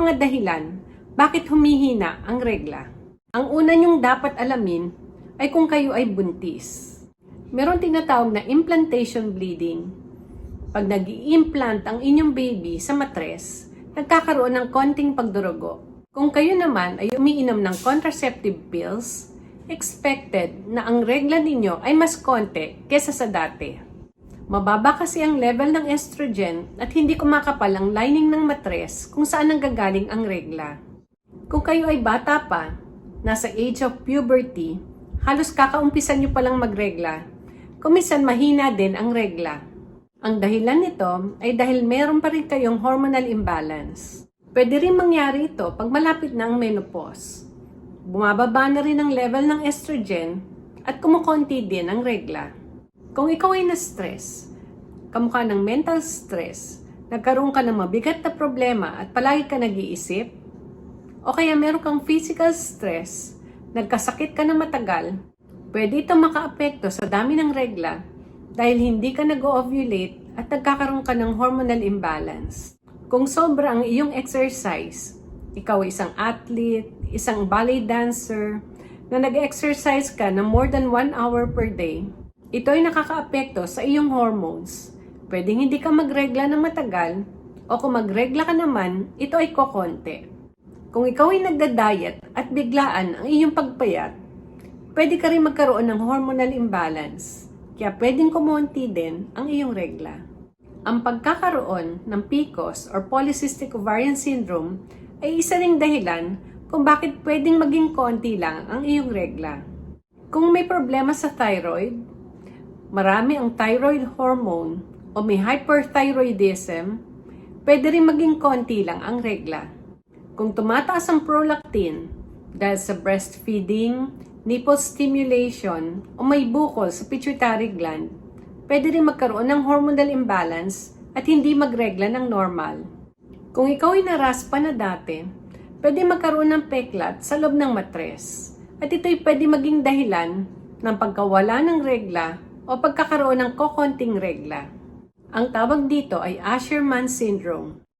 mga dahilan bakit humihina ang regla. Ang una niyong dapat alamin ay kung kayo ay buntis. Meron tinatawag na implantation bleeding. Pag nag implant ang inyong baby sa matres, nagkakaroon ng konting pagdurugo. Kung kayo naman ay umiinom ng contraceptive pills, expected na ang regla ninyo ay mas konti kesa sa dati. Mababa kasi ang level ng estrogen at hindi kumakapal ang lining ng matres kung saan nanggagaling ang regla. Kung kayo ay bata pa, nasa age of puberty, halos kakaumpisan nyo palang magregla. Kumisan mahina din ang regla. Ang dahilan nito ay dahil meron pa rin kayong hormonal imbalance. Pwede rin mangyari ito pag malapit na ang menopause. Bumababa na rin ang level ng estrogen at kumukonti din ang regla. Kung ikaw ay na-stress, kamukha ng mental stress, nagkaroon ka ng mabigat na problema at palagi ka nag-iisip, o kaya meron kang physical stress, nagkasakit ka na matagal, pwede ito makaapekto sa dami ng regla dahil hindi ka nag-ovulate at nagkakaroon ka ng hormonal imbalance. Kung sobra ang iyong exercise, ikaw ay isang athlete, isang ballet dancer, na nag-exercise ka na more than 1 hour per day, ito ay nakakaapekto sa iyong hormones. Pwedeng hindi ka magregla ng matagal, o kung magregla ka naman, ito ay kokonti. Kung ikaw ay nagda-diet at biglaan ang iyong pagpayat, pwede ka rin magkaroon ng hormonal imbalance. Kaya pwedeng kumonti din ang iyong regla. Ang pagkakaroon ng PCOS or Polycystic Ovarian Syndrome ay isa ring dahilan kung bakit pwedeng maging konti lang ang iyong regla. Kung may problema sa thyroid, marami ang thyroid hormone o may hyperthyroidism, pwede rin maging konti lang ang regla. Kung tumataas ang prolactin dahil sa breastfeeding, nipple stimulation, o may bukol sa pituitary gland, pwede rin magkaroon ng hormonal imbalance at hindi magregla ng normal. Kung ikaw ay naraspa na dati, pwede magkaroon ng peklat sa loob ng matres. At ito'y pwede maging dahilan ng pagkawala ng regla o pagkakaroon ng kokonting regla. Ang tawag dito ay Asherman syndrome.